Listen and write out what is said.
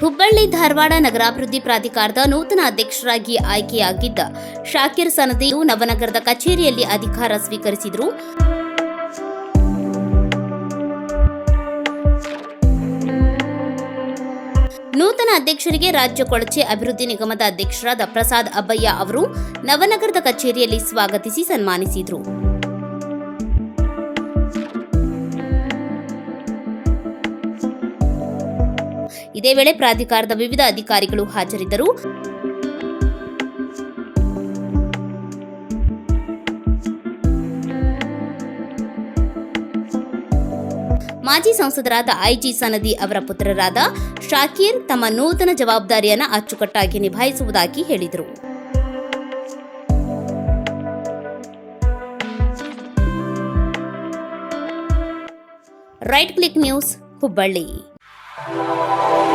ಹುಬ್ಬಳ್ಳಿ ಧಾರವಾಡ ನಗರಾಭಿವೃದ್ಧಿ ಪ್ರಾಧಿಕಾರದ ನೂತನ ಅಧ್ಯಕ್ಷರಾಗಿ ಆಯ್ಕೆಯಾಗಿದ್ದ ಶಾಕಿರ್ ಸನದಿಯು ನವನಗರದ ಕಚೇರಿಯಲ್ಲಿ ಅಧಿಕಾರ ಸ್ವೀಕರಿಸಿದರು. ನೂತನ ಅಧ್ಯಕ್ಷರಿಗೆ ರಾಜ್ಯ ಕೊಳಚೆ ಅಭಿವೃದ್ಧಿ ನಿಗಮದ ಅಧ್ಯಕ್ಷರಾದ ಪ್ರಸಾದ್ ಅಬ್ಬಯ್ಯ ಅವರು ನವನಗರದ ಕಚೇರಿಯಲ್ಲಿ ಸ್ವಾಗತಿಸಿ ಸನ್ಮಾನಿಸಿದರು. ಇದೇ ವೇಳೆ ಪ್ರಾಧಿಕಾರದ ವಿವಿಧ ಅಧಿಕಾರಿಗಳು ಹಾಜರಿದ್ದರು. ಮಾಜಿ ಸಂಸದರಾದ ಐಜಿ ಸನದಿ ಅವರ ಪುತ್ರರಾದ ಶಾಕೀರ್ ತಮ್ಮ ನೂತನ ಜವಾಬ್ದಾರಿಯನ್ನು ಅಚ್ಚುಕಟ್ಟಾಗಿ ನಿಭಾಯಿಸುವುದಾಗಿ ಹೇಳಿದರು. Right click news Hubballi. Música